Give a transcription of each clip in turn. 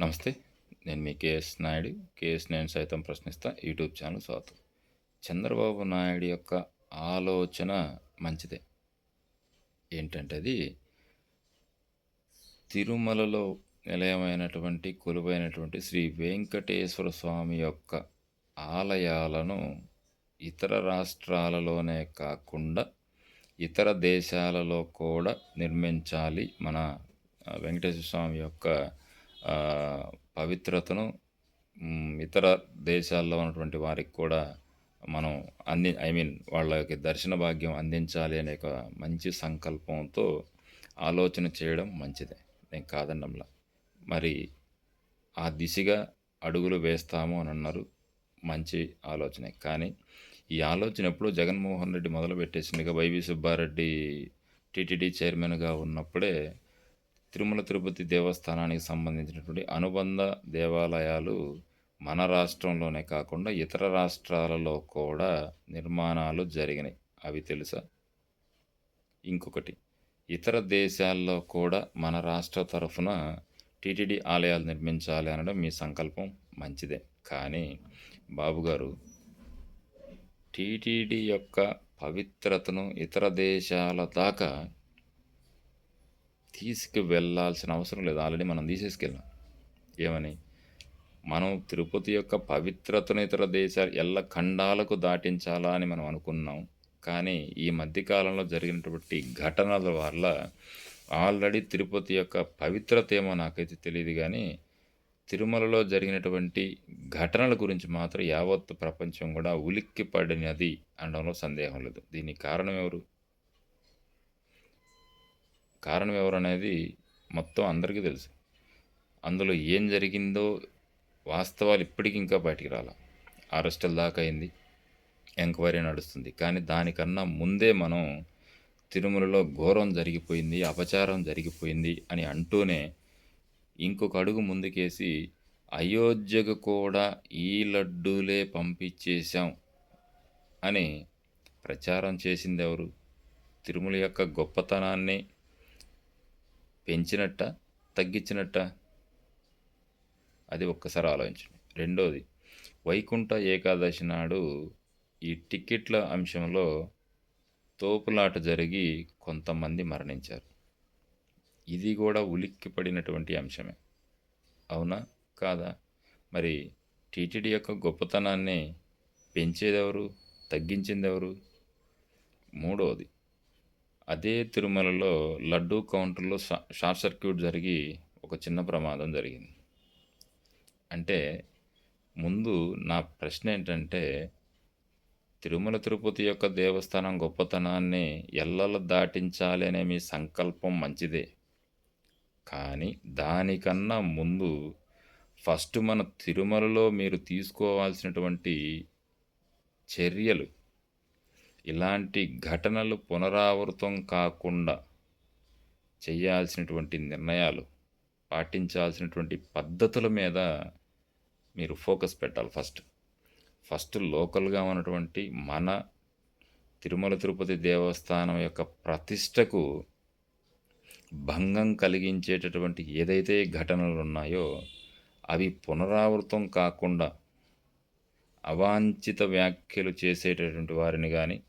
నమస్తే నేను మీ KS Naidu. KS నేను సైతం ప్రశ్నిస్తా. యూట్యూబ్ ఛానల్ స్వాతం చంద్రబాబు నాయుడు యొక్క ఆలోచన మంచిదే. ఏంటంటే అది తిరుమలలో నిలయమైనటువంటి కొలువైనటువంటి శ్రీ వెంకటేశ్వర స్వామి యొక్క ఆలయాలను ఇతర రాష్ట్రాలలోనే కాకుండా ఇతర దేశాలలో కూడా నిర్మించాలి మన వెంకటేశ్వర స్వామి యొక్క పవిత్రతను ఇతర దేశాల్లో ఉన్నటువంటి వారికి కూడా మనం అంది ఐ మీన్ వాళ్ళకి దర్శన భాగ్యం అందించాలి అనే ఒక మంచి సంకల్పంతో ఆలోచన చేయడం మంచిదే. నేను కాదన్నంలా మరి ఆ దిశగా అడుగులు వేస్తాము అని అన్నారు. మంచి ఆలోచనే. కానీ ఈ ఆలోచన ఎప్పుడో జగన్మోహన్ రెడ్డి మొదలు పెట్టేసిందిగా వైవి సుబ్బారెడ్డి టీటీడీ చైర్మన్గా ఉన్నప్పుడే తిరుమల తిరుపతి దేవస్థానానికి సంబంధించినటువంటి అనుబంధ దేవాలయాలు మన రాష్ట్రంలోనే కాకుండా ఇతర రాష్ట్రాలలో కూడా నిర్మాణాలు జరిగినాయి. అవి తెలుసా? ఇంకొకటి ఇతర దేశాల్లో కూడా మన రాష్ట్ర తరఫున టీటీడీ ఆలయాలు నిర్మించాలి అనడం మీ సంకల్పం మంచిదే. కానీ బాబుగారు టీటీడీ యొక్క పవిత్రతను ఇతర దేశాల దాకా తీసుకువెళ్ళాల్సిన అవసరం లేదు. ఆల్రెడీ మనం తీసేసుకెళ్ళాం. ఏమని? మనం తిరుపతి యొక్క పవిత్రతను ఇతర దేశాలు ఎల్ల ఖండాలకు దాటించాలా అని మనం అనుకున్నాం. కానీ ఈ మధ్యకాలంలో జరిగినటువంటి ఘటనల వల్ల ఆల్రెడీ తిరుపతి యొక్క పవిత్రత ఏమో నాకైతే తెలియదు కానీ తిరుమలలో జరిగినటువంటి ఘటనల గురించి మాత్రం యావత్ ప్రపంచం కూడా ఉలిక్కి పడినది అనడంలో సందేహం లేదు. దీనికి కారణం ఎవరు? కారణం ఎవరు అనేది మొత్తం అందరికీ తెలుసు. అందులో ఏం జరిగిందో వాస్తవాలు ఇప్పటికి ఇంకా బయటికి రాల. అరెస్టుల దాకా అయింది. ఎంక్వైరీ నడుస్తుంది. కానీ దానికన్నా ముందే మనం తిరుమలలో ఘోరం జరిగిపోయింది అపచారం జరిగిపోయింది అని అంటూనే ఇంకొక అడుగు ముందుకేసి అయోధ్యకు కూడా ఈ లడ్డూలే పంపించేశాం అని ప్రచారం చేసింది ఎవరు తిరుమల యొక్క గొప్పతనాన్ని పెంచినట్ట తగ్గించినట్ట? అది ఒక్కసారి ఆలోచించండి. రెండోది వైకుంఠ ఏకాదశి నాడు ఈ టికెట్ల అంశంలో తోపులాట జరిగి కొంతమంది మరణించారు. ఇది కూడా ఉలిక్కి పడినటువంటి అంశమే. అవునా? కాదా? మరి టీటీడీ యొక్క గొప్పతనాన్ని పెంచేదెవరు? తగ్గించిందెవరు? మూడవది అదే తిరుమలలో లడ్డూ కౌంటర్లో షా షార్ట్ సర్క్యూట్ జరిగి ఒక చిన్న ప్రమాదం జరిగింది. అంటే ముందు నా ప్రశ్న ఏంటంటే తిరుమల తిరుపతి యొక్క దేవస్థానం గొప్పతనాన్ని ఎల్లలు దాటించాలి అనే మీ సంకల్పం మంచిదే. కానీ దానికన్నా ముందు ఫస్ట్ మన తిరుమలలో మీరు తీసుకోవాల్సినటువంటి చర్యలు ఇలాంటి ఘటనలు పునరావృతం కాకుండా చేయాల్సినటువంటి నిర్ణయాలు పాటించాల్సినటువంటి పద్ధతుల మీద మీరు ఫోకస్ పెట్టాలి ఫస్ట్. ఫస్ట్ లోకల్గా ఉన్నటువంటి మన తిరుమల తిరుపతి దేవస్థానం యొక్క ప్రతిష్టకు భంగం కలిగించేటటువంటి ఏదైతే ఘటనలు ఉన్నాయో అవి పునరావృతం కాకుండా అవాంఛిత వ్యాఖ్యలు చేసేటటువంటి వారిని కానీ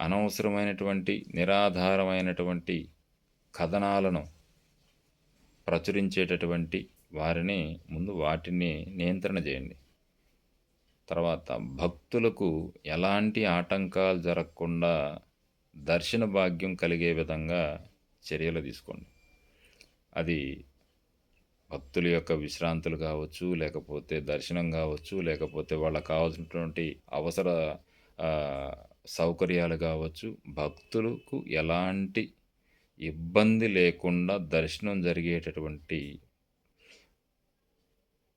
అనవసరమైనటువంటి నిరాధారమైనటువంటి కథనాలను ప్రచురించేటటువంటి వారిని ముందు వాటిని నియంత్రణ చేయండి. తర్వాత భక్తులకు ఎలాంటి ఆటంకాలు జరగకుండా దర్శన భాగ్యం కలిగే విధంగా చర్యలు తీసుకోండి. అది భక్తుల యొక్క విశ్రాంతులు కావచ్చు లేకపోతే దర్శనం కావచ్చు లేకపోతే వాళ్ళకు కావాల్సినటువంటి అవసర సౌకర్యాలు కావచ్చు భక్తులకు ఎలాంటి ఇబ్బంది లేకుండా దర్శనం జరిగేటటువంటి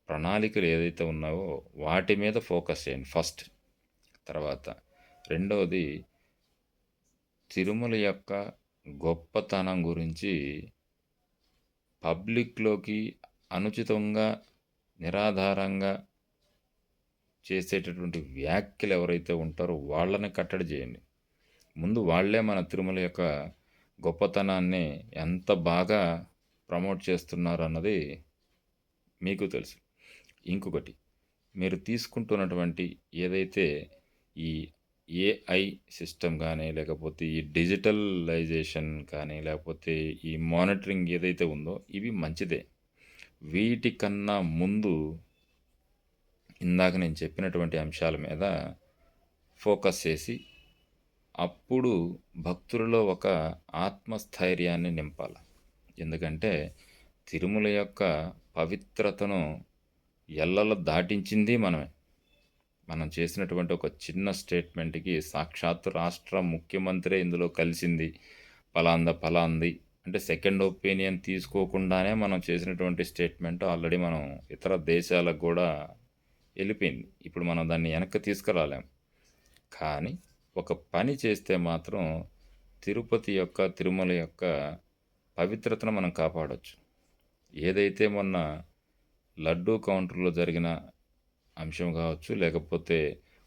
ప్రణాళికలు ఏదైతే ఉన్నావో వాటి మీద ఫోకస్ చేయండి ఫస్ట్. తర్వాత రెండవది తిరుమల యొక్క గొప్పతనం గురించి పబ్లిక్లోకి అనుచితంగా నిరాధారంగా చేసేటటువంటి వ్యాఖ్యలు ఎవరైతే ఉంటారో వాళ్ళని కట్టడి చేయండి. ముందు వాళ్ళే మన తిరుమల యొక్క గొప్పతనాన్ని ఎంత బాగా ప్రమోట్ చేస్తున్నారు అన్నది మీకు తెలుసు. ఇంకొకటి మీరు తీసుకుంటున్నటువంటి ఏదైతే ఈ ఏఐ సిస్టమ్ కానీ లేకపోతే ఈ డిజిటలైజేషన్ కానీ లేకపోతే ఈ మానిటరింగ్ ఏదైతే ఉందో ఇవి మంచిదే. వీటికన్నా ముందు ఇందాక నేను చెప్పినటువంటి అంశాల మీద ఫోకస్ చేసి అప్పుడు భక్తులలో ఒక ఆత్మస్థైర్యాన్ని నింపాలి. ఎందుకంటే తిరుమల యొక్క పవిత్రతను ఎల్లల దాటించింది మనమే. మనం చేసినటువంటి ఒక చిన్న స్టేట్మెంట్కి సాక్షాత్ రాష్ట్ర ముఖ్యమంత్రి ఇందులో కలిసింది. పలాంద పలాంది అంటే సెకండ్ ఒపీనియన్ తీసుకోకుండానే మనం చేసినటువంటి స్టేట్మెంట్ ఆల్రెడీ మనం ఇతర దేశాలకు కూడా వెళ్ళిపోయింది. ఇప్పుడు మనం దాన్ని వెనక్కి తీసుకురాలేం. కానీ ఒక పని చేస్తే మాత్రం తిరుపతి యొక్క తిరుమల యొక్క పవిత్రతను మనం కాపాడవచ్చు ఏదైతే మొన్న లడ్డూ కౌంటర్లో జరిగిన అంశం కావచ్చు లేకపోతే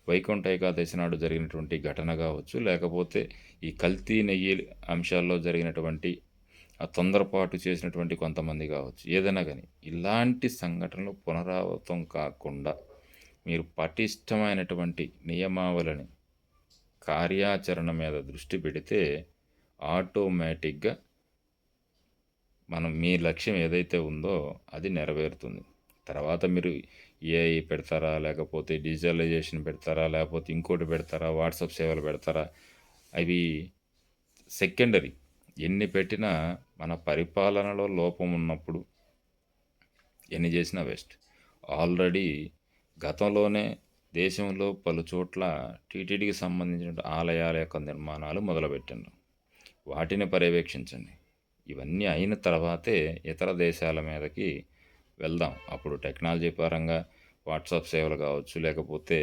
వైకుంఠ ఏకాదశి నాడు జరిగినటువంటి ఘటన కావచ్చు లేకపోతే ఈ కల్తీ నెయ్యి అంశాల్లో జరిగినటువంటి ఆ తొందరపాటు చేసినటువంటి కొంతమంది కావచ్చు ఏదైనా కానీ ఇలాంటి సంఘటనలు పునరావృతం కాకుండా మీరు పటిష్టమైనటువంటి నియమావళిని కార్యాచరణ మీద దృష్టి పెడితే ఆటోమేటిక్గా మనం మీ లక్ష్యం ఏదైతే ఉందో అది నెరవేరుతుంది. తర్వాత మీరు ఏఐ పెడతారా లేకపోతే డిజిటలైజేషన్ పెడతారా లేకపోతే ఇంకోటి పెడతారా వాట్సాప్ సేవలు పెడతారా అవి సెకండరీ ఎన్ని పెట్టినా మన పరిపాలనలో లోపం ఉన్నప్పుడు ఎన్ని చేసినా వేస్ట్ ఆల్రెడీ గతంలోనే దేశంలో పలు చోట్ల టీటీడీకి సంబంధించిన ఆలయాల యొక్క నిర్మాణాలు మొదలుపెట్టిండ్రు. వాటిని పర్యవేక్షించండి. ఇవన్నీ అయిన తర్వాతే ఇతర దేశాల మీదకి వెళ్దాం. అప్పుడు టెక్నాలజీ పరంగా వాట్సాప్ సేవలు కావచ్చు లేకపోతే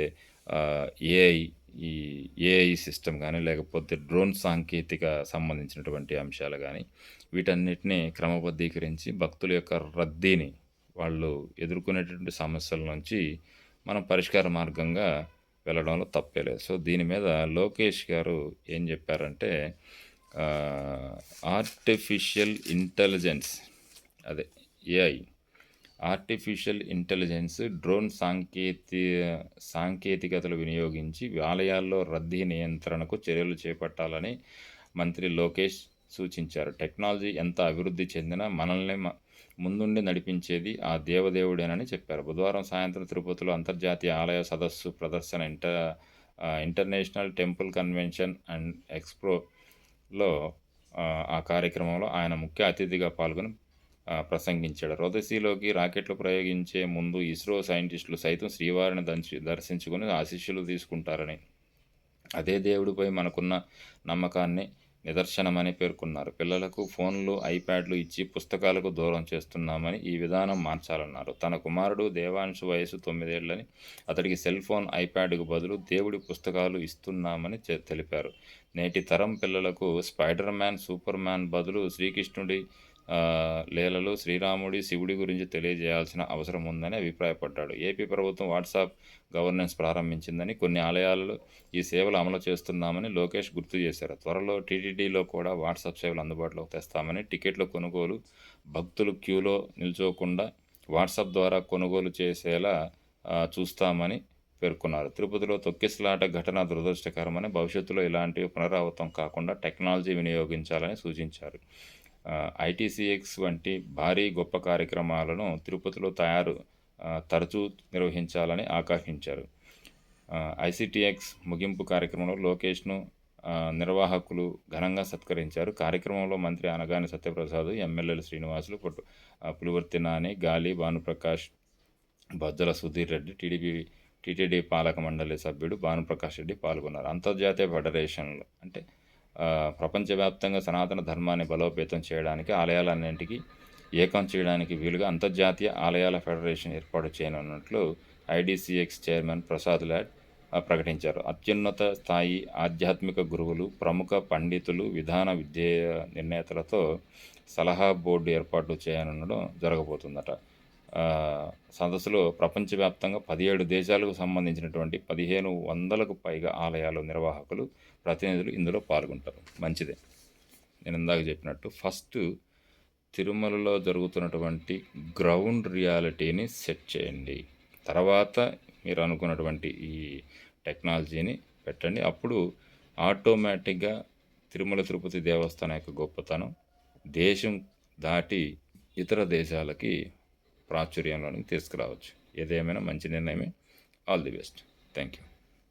ఏఐ ఈ ఏఐ సిస్టమ్ కానీ లేకపోతే డ్రోన్ సాంకేతిక సంబంధించినటువంటి అంశాలు కానీ వీటన్నిటిని క్రమబద్ధీకరించి భక్తుల యొక్క రద్దీని వాళ్ళు ఎదుర్కొనేటువంటి సమస్యల నుంచి మనం పరిష్కార మార్గంగా వెళ్ళడంలో తప్పే లేదు. సో దీని మీద లోకేష్ గారు ఏం చెప్పారంటే ఆర్టిఫిషియల్ ఇంటెలిజెన్స్ అదే ఏఐ ఆర్టిఫిషియల్ ఇంటెలిజెన్స్ డ్రోన్ సాంకేతి సాంకేతికతలు వినియోగించి ఆలయాల్లో రద్దీ నియంత్రణకు చర్యలు చేపట్టాలని మంత్రి లోకేష్ సూచించారు. టెక్నాలజీ ఎంత అభివృద్ధి చెందినా మనల్ని ముందుండి నడిపించేది ఆ దేవదేవుడేనని చెప్పారు. బుధవారం సాయంత్రం తిరుపతిలో అంతర్జాతీయ ఆలయ సదస్సు ప్రదర్శన inter international temple convention and ఎక్స్ప్రోలో ఆ కార్యక్రమంలో ఆయన ముఖ్య అతిథిగా పాల్గొని ప్రసంగించాడు. రోదసీలోకి రాకెట్లు ప్రయోగించే ముందు ఇస్రో సైంటిస్టులు సైతం శ్రీవారిని దంచి దర్శించుకుని ఆశీస్సులు తీసుకుంటారని. అదే దేవుడిపై మనకున్న నమ్మకాన్ని నిదర్శనమని పేర్కొన్నారు. పిల్లలకు ఫోన్లు ఐప్యాడ్లు ఇచ్చి పుస్తకాలకు దూరం చేస్తున్నామని ఈ విధానం మార్చాలన్నారు. తన కుమారుడు దేవాంశు వయసు తొమ్మిదేళ్ళని అతడికి సెల్ ఫోన్ ఐప్యాడ్కు బదులు దేవుడి పుస్తకాలు ఇస్తున్నామని తెలిపారు. నేటి తరం పిల్లలకు స్పైడర్ మ్యాన్ సూపర్ మ్యాన్ బదులు శ్రీకృష్ణుడి లీలలు శ్రీరాముడి శివుడి గురించి తెలియజేయాల్సిన అవసరం ఉందని అభిప్రాయపడ్డాడు. ఏపీ ప్రభుత్వం వాట్సాప్ గవర్నెన్స్ ప్రారంభించిందని కొన్ని ఆలయాలలో ఈ సేవలు అమలు చేస్తున్నామని లోకేష్ గుర్తు చేశారు. త్వరలో టీటీడీలో కూడా వాట్సాప్ సేవలు అందుబాటులోకి తెస్తామని టికెట్ల కొనుగోలు భక్తులు క్యూలో నిల్చోకుండా వాట్సాప్ ద్వారా కొనుగోలు చేసేలా చూస్తామని పేర్కొన్నారు. తిరుపతిలో తొక్కిసలాట ఘటన దురదృష్టకరమని భవిష్యత్తులో ఇలాంటివి పునరావృతం కాకుండా టెక్నాలజీ వినియోగించాలని సూచించారు. ఐటీసీఎక్స్ వంటి భారీ గొప్ప కార్యక్రమాలను తిరుపతిలో తయారు తరచూ నిర్వహించాలని ఆకాంక్షించారు. ఐసిటిఎక్స్ ముగింపు కార్యక్రమంలో లోకేష్ను నిర్వాహకులు ఘనంగా సత్కరించారు. కార్యక్రమంలో మంత్రి అనగాని సత్యప్రసాద్ ఎమ్మెల్యేలు శ్రీనివాసులు పులివర్తి నాని గాలి భానుప్రకాష్ బజ్జల సుధీర్ రెడ్డి టీడీపీ టీటీడీ పాలక మండలి సభ్యుడు భానుప్రకాష్ రెడ్డి పాల్గొన్నారు. అంతర్జాతీయ ఫెడరేషన్లు అంటే ప్రపంచవ్యాప్తంగా సనాతన ధర్మాన్ని బలోపేతం చేయడానికి ఆలయాలన్నింటికి ఏకం చేయడానికి వీలుగా అంతర్జాతీయ ఆలయాల ఫెడరేషన్ ఏర్పాటు చేయనున్నట్లు ఐడిసిఎక్స్ చైర్మన్ ప్రసాద్ లాడ్ ప్రకటించారు. అత్యున్నత స్థాయి ఆధ్యాత్మిక గురువులు ప్రముఖ పండితులు విధాన విద్య నిర్ణేతలతో సలహా బోర్డు ఏర్పాటు చేయనుండడం జరగబోతుందట. సదస్సులో ప్రపంచవ్యాప్తంగా పదిహేడు దేశాలకు సంబంధించినటువంటి పదిహేను వందలకు పైగా ఆలయాలు నిర్వాహకులు ప్రతినిధులు ఇందులో పాల్గొంటారు. మంచిదే. నేను ఇందాక చెప్పినట్టు ఫస్ట్ తిరుమలలో జరుగుతున్నటువంటి గ్రౌండ్ రియాలిటీని సెట్ చేయండి. తర్వాత మీరు అనుకున్నటువంటి ఈ టెక్నాలజీని పెట్టండి. అప్పుడు ఆటోమేటిక్గా తిరుమల తిరుపతి దేవస్థానం యొక్క గొప్పతనం దేశం దాటి ఇతర దేశాలకి ప్రాచుర్యంలోనికి తీసుకురావచ్చు. ఏదేమైనా మంచి నిర్ణయమే. All the best thank you